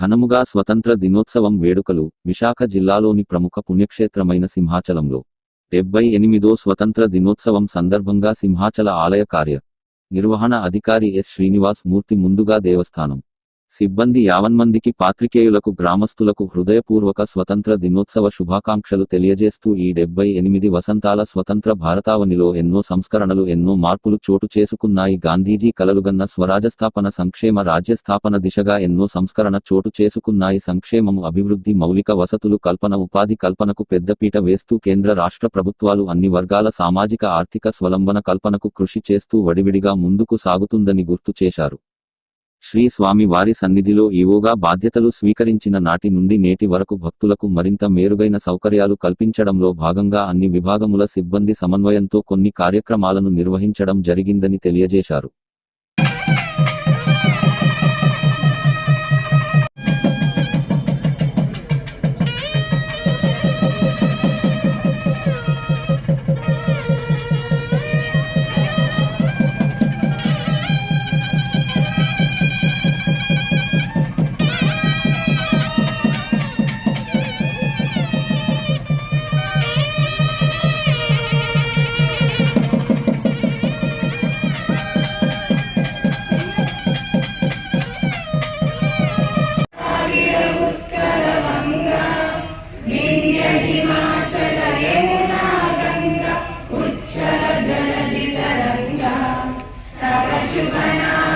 ఘనముగా స్వతంత్ర దినోత్సవం వేడుకలు విశాఖ జిల్లాలోని ప్రముఖ పుణ్యక్షేత్రమైన సింహాచలంలో. డెబ్బై ఎనిమిదో స్వతంత్ర దినోత్సవం సందర్భంగా సింహాచల ఆలయ కార్య నిర్వహణ అధికారి ఎస్. శ్రీనివాస్ మూర్తి ముందుగా దేవస్థానం. సిబ్బంది యావన్మందికి పాత్రికేయులకు గ్రామస్తులకు హృదయపూర్వక స్వతంత్ర దినోత్సవ శుభాకాంక్షలు తెలియజేస్తూ ఈ డెబ్బై ఎనిమిది వసంతాల స్వతంత్ర భారతావనిలో ఎన్నో సంస్కరణలు ఎన్నో మార్పులు చోటు చేసుకున్నాయి గాంధీజీ కలలుగన్న స్వరాజస్థాపన సంక్షేమ రాజ్యస్థాపన దిశగా ఎన్నో సంస్కరణ చోటు చేసుకున్నాయి సంక్షేమము అభివృద్ధి మౌలిక వసతులు కల్పన ఉపాధి కల్పనకు పెద్దపీట వేస్తూ కేంద్ర రాష్ట్ర ప్రభుత్వాలు అన్ని వర్గాల సామాజిక ఆర్థిక స్వలంబన కల్పనకు కృషి చేస్తూ వడివిడిగా ముందుకు సాగుతుందని గుర్తు చేశారు. శ్రీ స్వామి వారి సన్నిధిలో ఈవోగా బాధ్యతలు స్వీకరించిన నాటి నుండి నేటి వరకు భక్తులకు మరింత మేరుగైన సౌకర్యాలు కల్పించడంలో భాగంగా అన్ని విభాగముల సిబ్బంది సమన్వయంతో కొన్ని కార్యక్రమాలను నిర్వహించడం జరిగిందని తెలియజేశారు. Shivana.